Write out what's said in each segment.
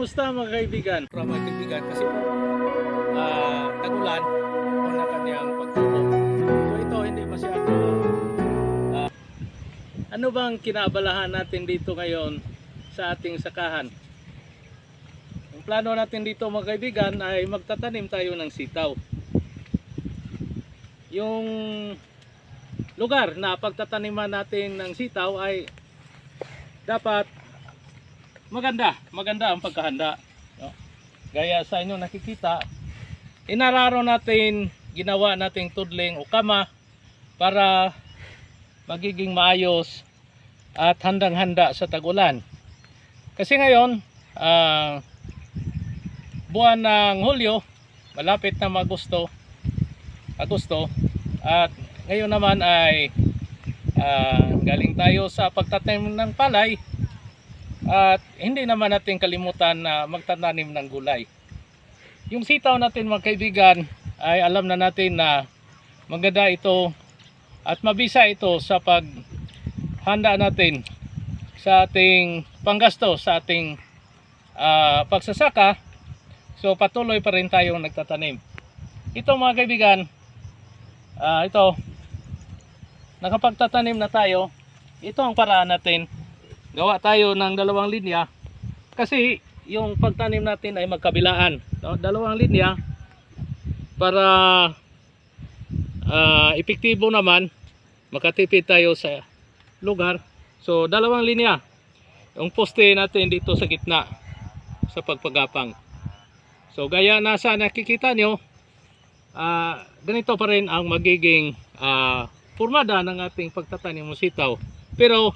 Kumusta mga kaibigan? Para mga kaibigan kasi po ah, tagulan o na kanyang pagtubo. So ito hindi masyado ah, ano bang kinabalahan natin dito ngayon sa ating sakahan? Ang plano natin dito mga kaibigan ay magtatanim tayo ng sitaw. Yung lugar na pagtataniman natin ng sitaw ay dapat maganda, maganda ang pagkahanda. Gaya sa inyo nakikita, inararo natin, ginawa nating tudling o kama para magiging maayos at handang-handa sa tagulan. Kasi ngayon, ah, buwan ng Hulyo, malapit na Agosto, Agosto, at ngayon naman ay ah, galing tayo sa pagtatanim ng palay at hindi naman natin kalimutan na magtatanim ng gulay. Yung sitaw natin mga kaibigan ay alam na natin na maganda ito at mabisa ito sa paghanda natin sa ating panggasto sa ating ah, pagsasaka. So patuloy pa rin tayong nagtatanim. Ito mga kaibigan, ah, ito, nakapagtatanim na tayo. Ito ang paraan natin gawa tayo ng dalawang linya. Kasi yung pagtanim natin ay magkabilaan. No? dalawang linya para ah, epektibo naman makatipid tayo sa lugar. So dalawang linya. Yung poste natin dito sa gitna sa pagpagapang. So gaya nasa nakikita nyo ah, ganito pa rin ang magiging ah, formada ng ating pagtatanim ng sitaw. Pero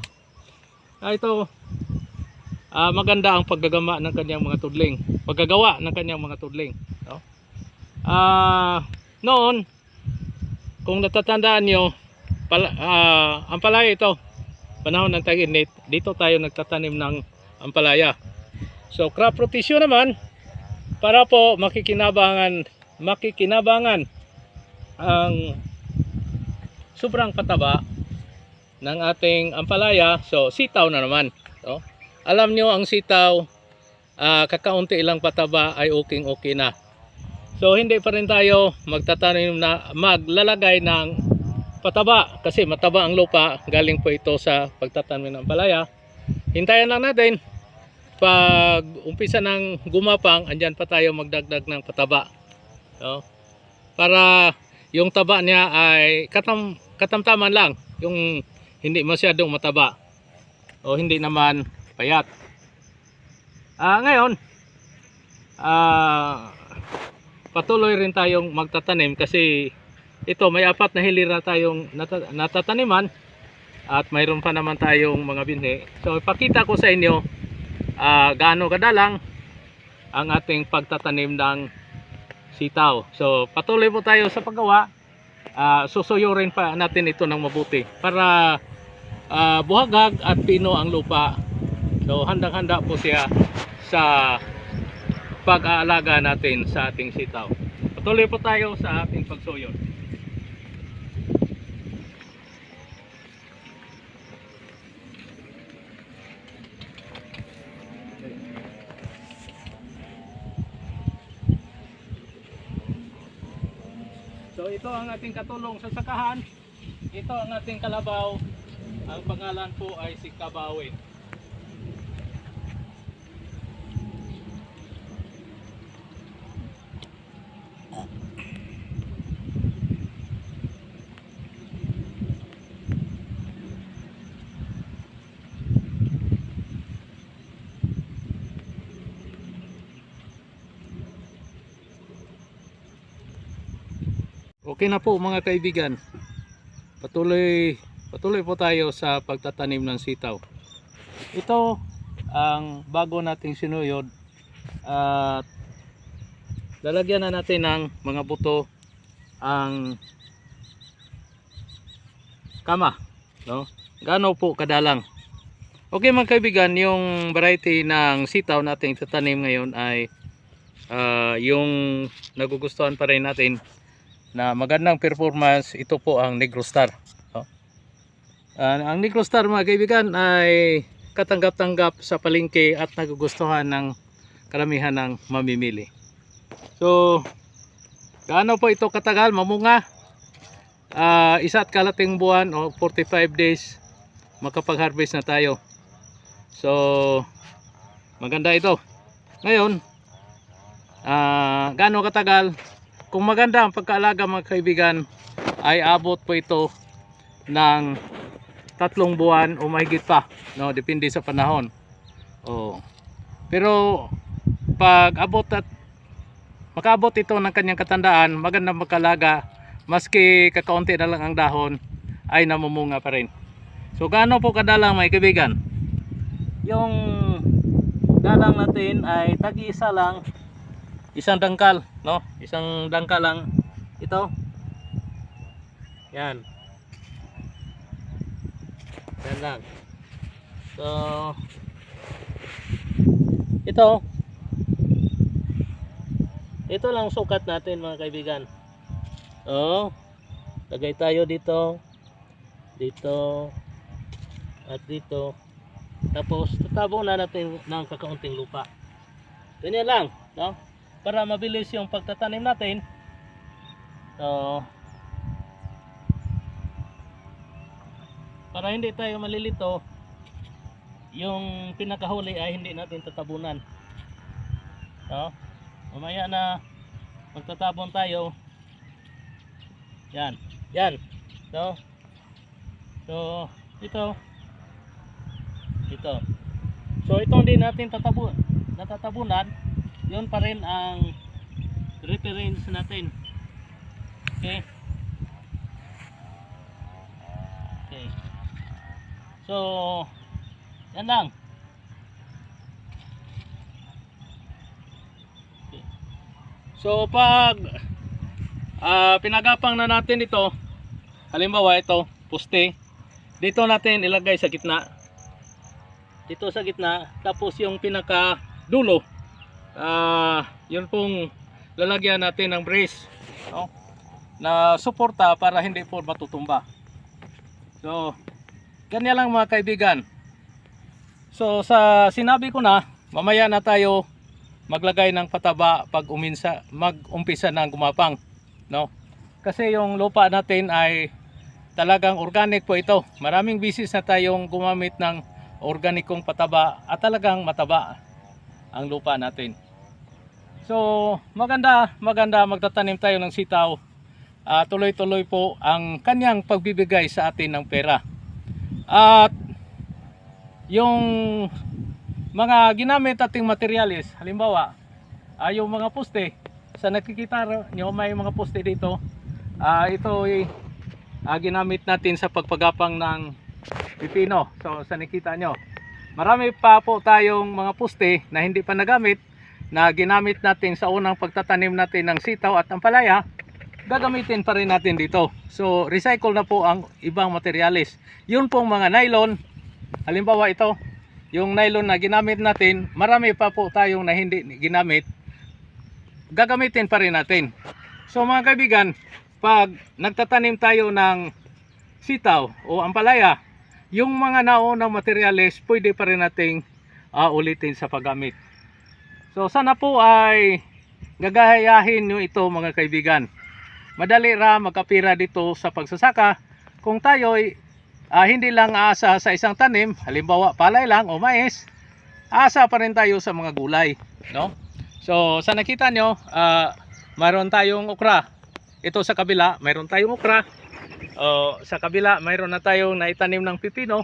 Ah, ito ah, maganda ang paggagama ng kanyang mga tudling. Paggagawa ng kanyang mga tudling, no? Ah, noon kung natatandaan niyo, pala, ah, ang palaya ito, panahon ng tag-init, dito tayo nagtatanim ng ampalaya. So crop rotation naman para po makikinabangan makikinabangan ang sobrang pataba ng ating ampalaya. So, sitaw na naman. No? Alam nyo, ang sitaw, ah, kakaunti ilang pataba ay okay okay na. So, hindi pa rin tayo magtatanim na maglalagay ng pataba kasi mataba ang lupa. Galing po ito sa pagtatanim ng ampalaya. Hintayin lang natin. Pag umpisa ng gumapang, andyan pa tayo magdagdag ng pataba. No? Para yung taba niya ay katam, katamtaman lang. Yung hindi masyadong mataba o hindi naman payat. Ah, ngayon, ah, patuloy rin tayong magtatanim kasi ito may apat na hilira tayong nata- natataniman at mayroon pa naman tayong mga binhi. So ipakita ko sa inyo ah, gaano kadalang ang ating pagtatanim ng sitaw. So patuloy po tayo sa paggawa. Ah, susuyurin pa natin ito ng mabuti para ah, buhagag at pino ang lupa. So handang-handa po siya sa pag-aalaga natin sa ating sitaw. Patuloy po tayo sa ating pagsuyo. So ito ang ating katulong sa sakahan. Ito ang ating kalabaw. Ang pangalan po ay si Kabawin. Okay na po mga kaibigan. Patuloy patuloy po tayo sa pagtatanim ng sitaw. Ito ang bago nating sinuyod at lalagyan na natin ng mga buto ang kama, no? Gaano po kadalang? Okay mga kaibigan, yung variety ng sitaw nating tatanim ngayon ay ah, yung nagugustuhan pa rin natin na magandang performance ito po ang Negro Star Ah, ang Negro Star mga kaibigan ay katanggap-tanggap sa palengke at nagugustuhan ng karamihan ng mamimili. So, gaano po ito katagal mamunga? Ah, isa at kalating buwan o 45 days makapag-harvest na tayo. So, maganda ito. Ngayon, ah, gaano katagal? Kung maganda ang pagkaalaga mga kaibigan, ay abot po ito ng tatlong buwan o mahigit pa no? Depende sa panahon. Oh pero pag abot at makaabot ito ng kanyang katandaan magandang magkalaga maski kakaunti na lang ang dahon ay namumunga pa rin. So gaano po kadalang may kaibigan? Yung dalang natin ay tag-isa lang. Isang dangkal no? Isang dangkal lang. Ito. Yan yan lang. So, ito. Ito lang sukat natin mga kaibigan. Oh, lagay tayo dito. Dito. At dito. Tapos, tatabong na natin ng kakaunting lupa. Ganyan lang. No? Para mabilis yung pagtatanim natin. So, para hindi tayo malilito yung pinakahuli ay hindi natin tatabunan. No? mamaya na magtatabon tayo. Yan. Yan. So so ito. Ito. So ito hindi natin tatabun natatabunan. Yun pa rin ang reference natin. Okay So, yan lang. So, pag ah, pinagapang na natin ito, halimbawa ito, poste, dito natin ilagay sa gitna. Dito sa gitna, tapos yung pinaka dulo, ah, yun pong lalagyan natin ng brace, no? na suporta para hindi po matutumba. So, ganyan lang mga kaibigan. So sa sinabi ko na, mamaya na tayo maglagay ng pataba pag uminsa, mag-umpisa ng gumapang, no? Kasi yung lupa natin ay talagang organic po ito. Maraming bisis na tayong gumamit ng organikong pataba at talagang mataba ang lupa natin. So, maganda, maganda magtatanim tayo ng sitaw. Ah, tuloy-tuloy po ang kanyang pagbibigay sa atin ng pera. At yung mga ginamit ating materialis, halimbawa, ah, yung mga poste, sa nakikita nyo may mga poste dito, ah, ito ay ah, ginamit natin sa pagpagapang ng pipino. So sa nakita nyo, marami pa po tayong mga poste na hindi pa nagamit, na ginamit natin sa unang pagtatanim natin ng sitaw at ampalaya, gagamitin pa rin natin dito. So, recycle na po ang ibang materialis. Yun pong mga nylon, halimbawa ito, yung nylon na ginamit natin, marami pa po tayong na hindi ginamit, gagamitin pa rin natin. So mga kaibigan, pag nagtatanim tayo ng sitaw o ampalaya, yung mga naunang materialis, pwede pa rin nating ah, ulitin sa paggamit. So sana po ay gagayahin nyo ito mga kaibigan madali ra magkapira dito sa pagsasaka. Kung tayo ay ah, hindi lang aasa sa isang tanim halimbawa palay lang o mais asa pa rin tayo sa mga gulay no? So sa nakita nyo ah, mayroon tayong okra. Ito sa kabila mayroon tayong okra. O sa kabila mayroon na tayong naitanim ng pipino.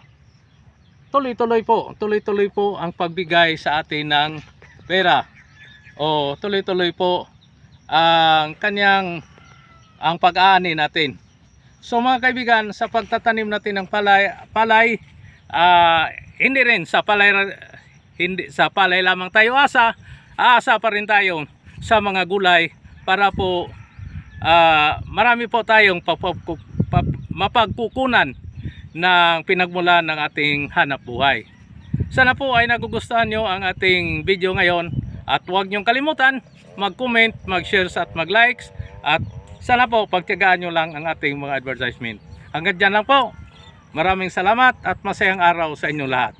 Tuloy-tuloy po tuloy-tuloy po ang pagbigay sa atin ng pera. O tuloy-tuloy po ang kanyang ang pag-aani natin. So mga kaibigan, sa pagtatanim natin ng palay, palay ah, hindi rin sa palay hindi sa palay lamang tayo asa, aasa pa rin tayo sa mga gulay para po ah, marami po tayong mapagkukunan ng pinagmulan ng ating hanap buhay. Sana po ay nagugustuhan nyo ang ating video ngayon at huwag nyong kalimutan mag-comment, mag-share at mag-likes at sana po pagtiyagaan nyo lang ang ating mga advertisement. Hanggang dyan lang po. Maraming salamat at masayang araw sa inyong lahat.